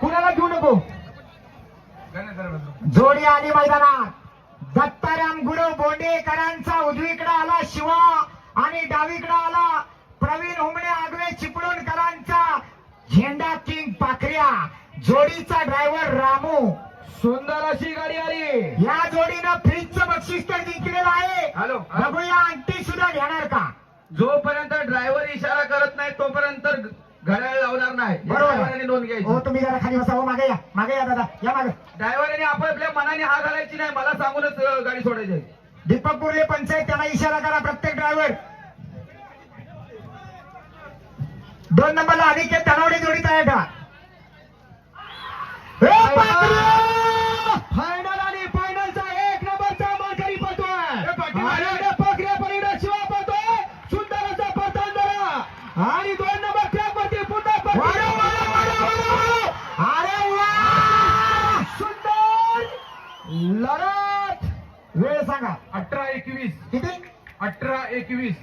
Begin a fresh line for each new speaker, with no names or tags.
कुणाला घेऊ नको? जोडी आली मैदानात. दत्ताराम गुरु बोंडेकरांचा उजवीकडे आला शिवा आणि डावीकडे आला प्रवीण हुमणे आगवे चिपळूणकरांचा झेंडा किंग पाखऱ्या जोडीचा ड्रायव्हर रामू.
सुंदर अशी गाडी आली.
या जोडीनं फ्रीजचं बक्षीस तर जिंकलेलं आहे.
हॅलो.
बघूया अंटी सुद्धा घेणार का?
जोपर्यंत ड्रायव्हर इशारा करत नाही तोपर्यंत घड्याळ लावणार नाही. नोंद
हो
घ्यायची
तुम्ही जरा खाली बसा. हो मागे या. मागे या दादा. या मागे.
ड्रायव्हरने आपापल्या मनाने हा घालायची नाही. मला सांगूनच अं, गाडी सोडायची आहे.
दीपक बुर्ले पंचायत त्यांना इशारा करा प्रत्येक ड्रायव्हर. दोन नंबरला अनिकेत धनावडे जोडी तयार ठेवा. ए!
फायनल आणि फायनलचा एक नंबरचा मानकरी
ए, पाटील,
आणि इकडे पाखऱ्या पलीकडे शिवा सुंदर असा आणि दोन नंबर
वेळ सांगा.
अठरा एकवीस.
किती?
अठरा एकवीस.